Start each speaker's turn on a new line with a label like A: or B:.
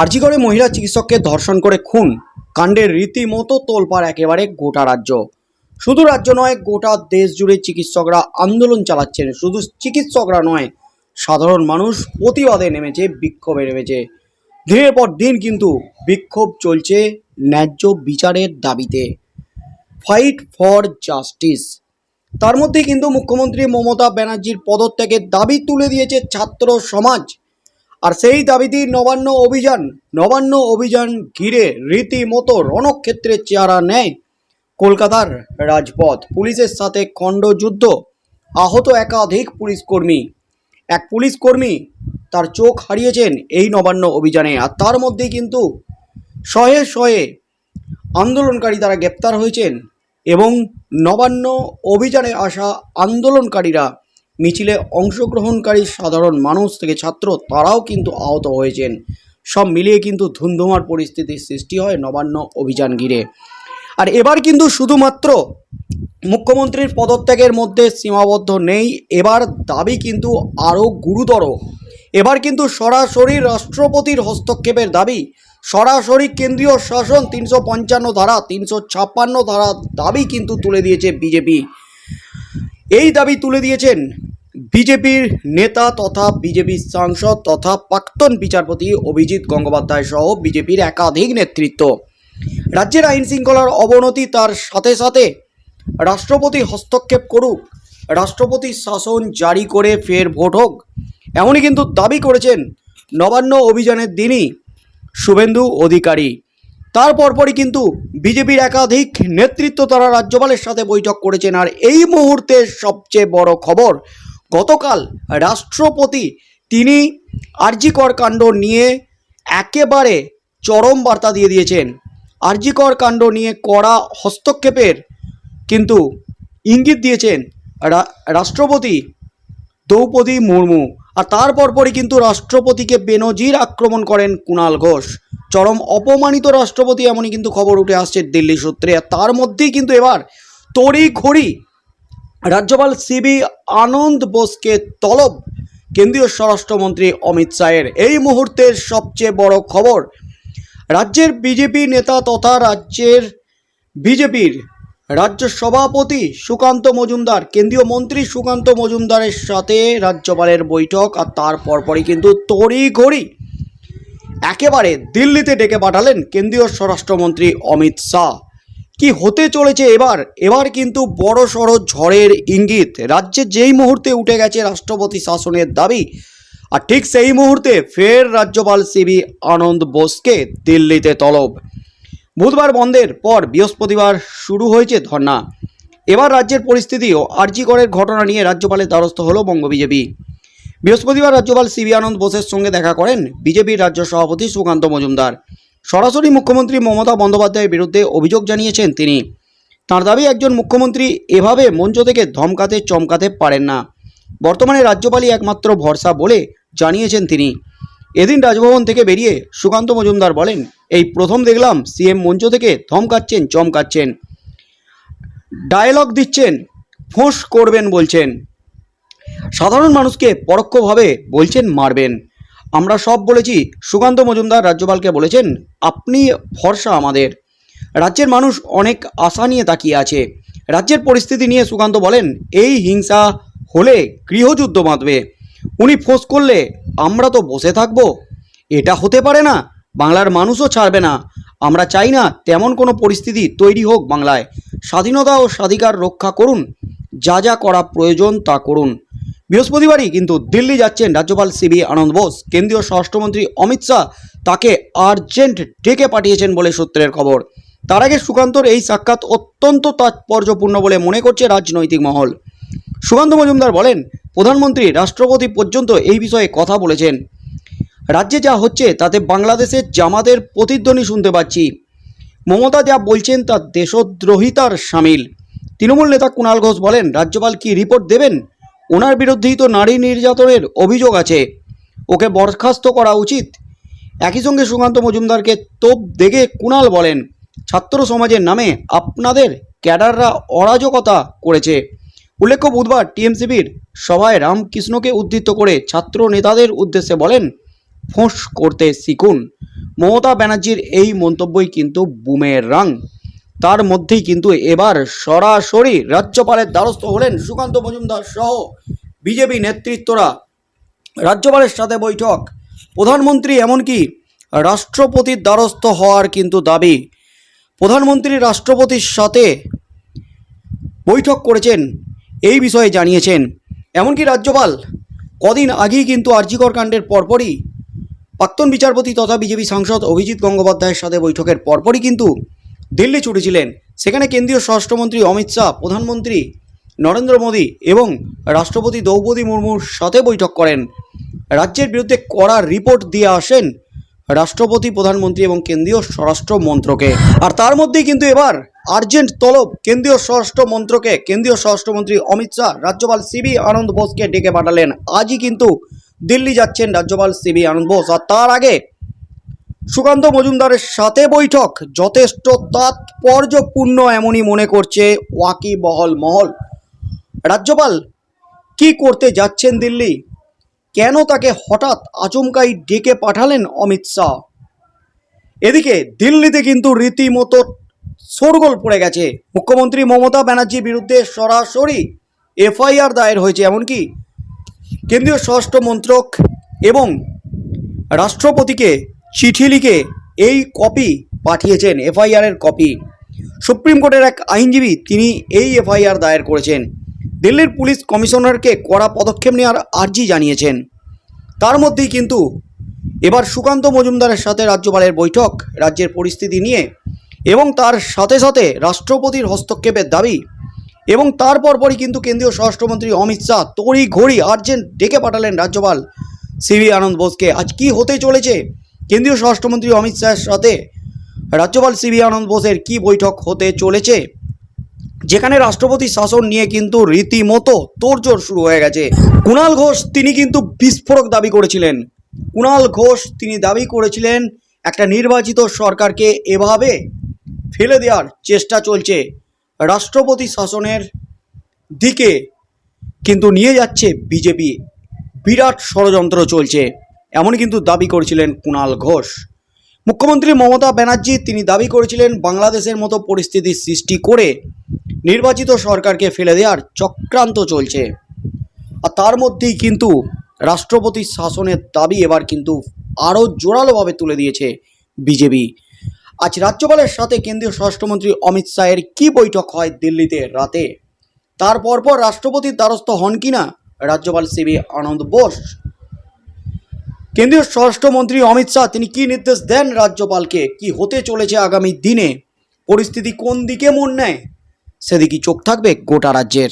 A: আরজিগড়ে মহিলা চিকিৎসককে ধর্ষণ করে খুন। কাণ্ডের রীতিমতো তোলপাড় একেবারে গোটা রাজ্য। শুধু রাজ্য নয়, গোটা দেশ জুড়ে চিকিৎসকরা আন্দোলন চালাচ্ছেন। শুধু চিকিৎসকরা নয়, সাধারণ মানুষ প্রতিবাদে নেমেছে, বিক্ষোভে নেমেছে। দিনের পর দিন কিন্তু বিক্ষোভ চলছে ন্যায্য বিচারের দাবিতে। ফাইট ফর জাস্টিস তার মধ্যে কিন্তু মুখ্যমন্ত্রী মমতা ব্যানার্জির পদত্যাগের দাবি তুলে দিয়েছে ছাত্র সমাজ। আর সেই দাবিটি নবান্ন অভিযান নবান্ন অভিযান ঘিরে রীতিমতো রণক্ষেত্রে চেহারা নেয় কলকাতার রাজপথ। পুলিশের সাথে খণ্ডযুদ্ধ, আহত একাধিক পুলিশ কর্মী এক পুলিশ কর্মী তার চোখ হারিয়েছেন এই নবান্ন অভিযানে আর তার মধ্যেই কিন্তু শয়ে শয়ে আন্দোলনকারী তারা গ্রেপ্তার হয়েছেন এবং নবান্ন অভিযানে আসা আন্দোলনকারীরা মিছিলে অংশগ্রহণকারী সাধারণ মানুষ থেকে ছাত্র তারাও কিন্তু আহত হয়েছেন। সব মিলিয়ে কিন্তু ধুন্ধুমার পরিস্থিতির সৃষ্টি হয় নবান্ন অভিযান ঘিরে। আর এবার কিন্তু শুধুমাত্র মুখ্যমন্ত্রীর পদত্যাগের মধ্যে সীমাবদ্ধ নেই, এবার দাবি কিন্তু আরও গুরুতর। এবার কিন্তু সরাসরি রাষ্ট্রপতির হস্তক্ষেপের দাবি, সরাসরি কেন্দ্রীয় শাসন তিনশো পঞ্চান্ন ধারা, তিনশো ছাপ্পান্ন ধারা দাবি কিন্তু তুলে দিয়েছে বিজেপি। এই দাবি তুলে দিয়েছেন বিজেপির নেতা তথা বিজেপির সাংসদ তথা প্রাক্তন বিচারপতি অভিজিৎ গঙ্গোপাধ্যায় সহ বিজেপির একাধিক নেতৃত্ব। রাজ্যের আইন শৃঙ্খলার অবনতি তার সাথে সাথে রাষ্ট্রপতি হস্তক্ষেপ করুক, রাষ্ট্রপতি শাসন জারি করে ফের ভোট হোক, এমনই কিন্তু দাবি করেছেন নবান্ন অভিযানের দিনই শুভেন্দু অধিকারী। তার পরপরই কিন্তু বিজেপির একাধিক নেতৃত্ব তারা রাজ্যপালের সাথে বৈঠক করেছেন। আর এই মুহূর্তে সবচেয়ে বড় খবর গতকাল রাষ্ট্রপতি তিনি আরজিকর কাণ্ড নিয়ে একেবারে চরম বার্তা দিয়ে দিয়েছেন। আরজিকর কাণ্ড নিয়ে কড়া হস্তক্ষেপের কিন্তু ইঙ্গিত দিয়েছেন রাষ্ট্রপতি দ্রৌপদী মুর্মু। আর তার পরপরই কিন্তু রাষ্ট্রপতিকে বেনজির আক্রমণ করেন কুণাল ঘোষ। চরম অপমানিত রাষ্ট্রপতি এমনই কিন্তু খবর উঠে আসছে দিল্লি সূত্রে। আর তার মধ্যেই কিন্তু এবার তড়ি ঘড়ি রাজ্যপাল সিবি আনন্দ বোসকে তলব কেন্দ্রীয় স্বরাষ্ট্রমন্ত্রী অমিত শাহের। এই মুহূর্তের সবচেয়ে বড় খবর, রাজ্যের বিজেপি নেতা তথা রাজ্যের বিজেপির রাজ্য সভাপতি সুকান্ত মজুমদার, কেন্দ্রীয় মন্ত্রী সুকান্ত মজুমদারের সাথে রাজ্যপালের বৈঠক আর তার পরপরই কিন্তু তড়িঘড়ি একেবারে দিল্লিতে ডেকে পাঠালেন কেন্দ্রীয় স্বরাষ্ট্রমন্ত্রী অমিত শাহ। কি হতে চলেছে এবার? এবার কিন্তু বড় সড়ো ঝড়ের ইঙ্গিত। রাজ্যে যেই মুহূর্তে উঠে গেছে রাষ্ট্রপতি শাসনের দাবি, আর ঠিক সেই মুহূর্তে ফের রাজ্যপাল সিবি আনন্দ বোসকে দিল্লিতে তলব। বুধবার বন্ধের পর বৃহস্পতিবার শুরু হয়েছে ধর্না এবার রাজ্যের পরিস্থিতি ও আর্জিকরের ঘটনা নিয়ে রাজ্যপালের দ্বারস্থ হলো বঙ্গ বিজেপি। বৃহস্পতিবার রাজ্যপাল সিবি আনন্দ বোসের সঙ্গে দেখা করেন বিজেপির রাজ্য সভাপতি সুকান্ত মজুমদার। সরাসরি মুখ্যমন্ত্রী মমতা বন্দ্যোপাধ্যায়ের বিরুদ্ধে অভিযোগ জানিয়েছেন তিনি। তাঁর দাবি, একজন মুখ্যমন্ত্রী এভাবে মঞ্চ থেকে ধমকাতে, চমকাতে পারেন না। বর্তমানে রাজ্যপালই একমাত্র ভরসা বলে জানিয়েছেন তিনি। এদিন রাজভবন থেকে বেরিয়ে সুকান্ত মজুমদার বলেন, এই প্রথম দেখলাম সিএম মঞ্চ থেকে ধমকাচ্ছেন, চমকাচ্ছেন। ডায়লগ দিচ্ছেন, ফোঁস করবেন বলছেন। সাধারণ মানুষকে পরোক্ষভাবে বলছেন, মারবেন। আমরা সব বলেছি, সুকান্ত মজুমদার রাজ্যপালকে বলেছেন, আপনি ভরসা আমাদের। রাজ্যের মানুষ অনেক আশা নিয়ে তাকিয়ে আছে। রাজ্যের পরিস্থিতি নিয়ে সুকান্ত বলেন, এই হিংসা হলে গৃহযুদ্ধ বাঁধবে। উনি ফোঁস করলে আমরা তো বসে থাকব। এটা হতে পারে না, বাংলার মানুষও ছাড়বে না। আমরা চাই না তেমন কোনো পরিস্থিতি তৈরি হোক বাংলায়। স্বাধীনতা ও স্বাধিকার রক্ষা করুন। যা যা করা প্রয়োজন তা করুন। বৃহস্পতিবারই কিন্তু দিল্লি যাচ্ছেন রাজ্যপাল সিবি আনন্দ বোস। কেন্দ্রীয় স্বরাষ্ট্রমন্ত্রী অমিত শাহ তাকে আর্জেন্ট ডেকে পাঠিয়েছেন বলে সূত্রের খবর। তার আগে সুকান্তর এই সাক্ষাৎ অত্যন্ত তাৎপর্যপূর্ণ বলে মনে করছে রাজনৈতিক মহল। সুকান্ত মজুমদার বলেন, প্রধানমন্ত্রী রাষ্ট্রপতি পর্যন্ত এই বিষয়ে কথা বলেছেন। রাজ্যে যা হচ্ছে তাতে বাংলাদেশের জামাতের প্রতিধ্বনি শুনতে পাচ্ছি। মমতা যা বলছেন তা দেশদ্রোহিতার সামিল। তৃণমূল নেতা কুণাল ঘোষ বলেন, রাজ্যপাল কি রিপোর্ট দেবেন? ওনার বিরুদ্ধেই তো নারী নির্যাতনের অভিযোগ আছে। ওকে বরখাস্ত করা উচিত। একই সঙ্গে সুকান্ত মজুমদারকে তোপ দেখে কুণাল বলেন, ছাত্র সমাজের নামে আপনাদের ক্যাডাররা অরাজকতা করেছে। উল্লেখ্য, বুধবার টিএমসিবির সভায় রামকৃষ্ণকে উদ্ধৃত করে ছাত্র নেতাদের উদ্দেশ্যে বলেন, ফোঁস করতে শিখুন। মমতা ব্যানার্জির এই মন্তব্যই কিন্তু বুমের। রাং তার মধ্যেই কিন্তু এবার সরাসরি রাজ্যপালের দ্বারস্থ হলেন সুকান্ত মজুমদার সহ বিজেপি নেতৃত্বরা। রাজ্যপালের সাথে বৈঠক। প্রধানমন্ত্রী এমনকি রাষ্ট্রপতির দ্বারস্থ হওয়ার কিন্তু দাবি। প্রধানমন্ত্রী রাষ্ট্রপতির সাথে বৈঠক করেছেন এই বিষয়ে জানিয়েছেন। এমনকি রাজ্যপাল কদিন আগেই কিন্তু আরজিকর কাণ্ডের পরপরই প্রাক্তন বিচারপতি তথা বিজেপি সাংসদ অভিজিৎ গঙ্গোপাধ্যায়ের সাথে বৈঠকের পরপরই কিন্তু দিল্লি ছুটেছিলেন। সেখানে কেন্দ্রীয় স্বরাষ্ট্রমন্ত্রী অমিত শাহ, প্রধানমন্ত্রী নরেন্দ্র মোদী এবং রাষ্ট্রপতি দ্রৌপদী মুর্মুর সাথে বৈঠক করেন। রাজ্যের বিরুদ্ধে কড়া রিপোর্ট দিয়ে আসেন রাষ্ট্রপতি, প্রধানমন্ত্রী এবং কেন্দ্রীয় স্বরাষ্ট্র মন্ত্রকে। আর তার মধ্যেই কিন্তু এবার আর্জেন্ট তলব কেন্দ্রীয় স্বরাষ্ট্র মন্ত্রকে কেন্দ্রীয় স্বরাষ্ট্রমন্ত্রী অমিত শাহ, রাজ্যপাল সিবি আনন্দ বোসকে ডেকে পাঠালেন। আজই কিন্তু দিল্লি যাচ্ছেন রাজ্যপাল সিবি আনন্দ বোস। আর তার আগে সুকান্ত মজুমদারের সাথে বৈঠক। যথেষ্ট তাৎপর্যপূর্ণ এমনই মনে করছে ওয়াকিবহল মহল। রাজ্যপাল, কি করতে যাচ্ছেন দিল্লি? কেন তাকে হঠাৎ আচমকাই ডেকে পাঠালেন অমিত শাহ? এদিকে দিল্লিতে কিন্তু রীতিমতো শোরগোল পড়ে গেছে। মুখ্যমন্ত্রী মমতা ব্যানার্জির বিরুদ্ধে সরাসরি এফআইআর দায়ের হয়েছে এমনকি কেন্দ্রীয় স্বরাষ্ট্র মন্ত্রক এবং রাষ্ট্রপতিকে চিঠি লিখে এই কপি পাঠিয়েছেন এফআইআরের কপি। সুপ্রিম কোর্টের এক আইনজীবী তিনি এই এফআইআর দায়ের করেছেন। দিল্লির পুলিশ কমিশনারকে কড়া পদক্ষেপ নেওয়ার আর্জি জানিয়েছেন। তার মধ্যেই কিন্তু এবার সুকান্ত মজুমদারের সাথে রাজ্যপালের বৈঠক, রাজ্যের পরিস্থিতি নিয়ে এবং তার সাথে সাথে রাষ্ট্রপতির হস্তক্ষেপের দাবি এবং তার পরপরই কিন্তু কেন্দ্রীয় স্বরাষ্ট্রমন্ত্রী অমিত শাহ তড়ি ঘড়ি আর্জেন্ট ডেকে পাঠালেন রাজ্যপাল সিভি আনন্দ বোসকে। আজ কি হতে চলেছে কেন্দ্রীয় স্বরাষ্ট্রমন্ত্রী অমিত শাহের সাথে রাজ্যপাল সিভি আনন্দ বোসের কি বৈঠক হতে চলেছে? যেখানে রাষ্ট্রপতি শাসন নিয়ে কিন্তু রীতিমতো তোড়জোড় শুরু হয়ে গেছে। কুণাল ঘোষ তিনি কিন্তু বিস্ফোরক দাবি করেছিলেন। কুণাল ঘোষ তিনি দাবি করেছিলেন, একটা নির্বাচিত সরকারকে এভাবে ফেলে দেওয়ার চেষ্টা চলছে। রাষ্ট্রপতি শাসনের দিকে কিন্তু নিয়ে যাচ্ছে বিজেপি। বিরাট ষড়যন্ত্র চলছে। এমন কিন্তু দাবি করেছিলেন কুণাল ঘোষ। মুখ্যমন্ত্রী মমতা ব্যানার্জি, তিনি দাবি করেছিলেন বাংলাদেশের মতো পরিস্থিতির সৃষ্টি করে নির্বাচিত সরকারকে ফেলে দেওয়ার চক্রান্ত চলছে। আর তার মধ্যেই কিন্তু রাষ্ট্রপতির শাসনের দাবি এবার কিন্তু আরও জোরালোভাবে তুলে দিয়েছে বিজেপি। আজ রাজ্যপালের সাথে কেন্দ্রীয় স্বরাষ্ট্রমন্ত্রী অমিত শাহের কি বৈঠক হয় দিল্লিতে রাতে? তার পরপর রাষ্ট্রপতির দ্বারস্থ হন কিনা রাজ্যপাল সিবি আনন্দ বোস? কেন্দ্রীয় স্বরাষ্ট্রমন্ত্রী অমিত শাহ, তিনি কি নির্দেশ দেন রাজ্যপালকে? কি হতে চলেছে আগামী দিনে? পরিস্থিতি কোন দিকে মন নেয়? সেদিকে চোখ থাকবে গোটা রাজ্যের?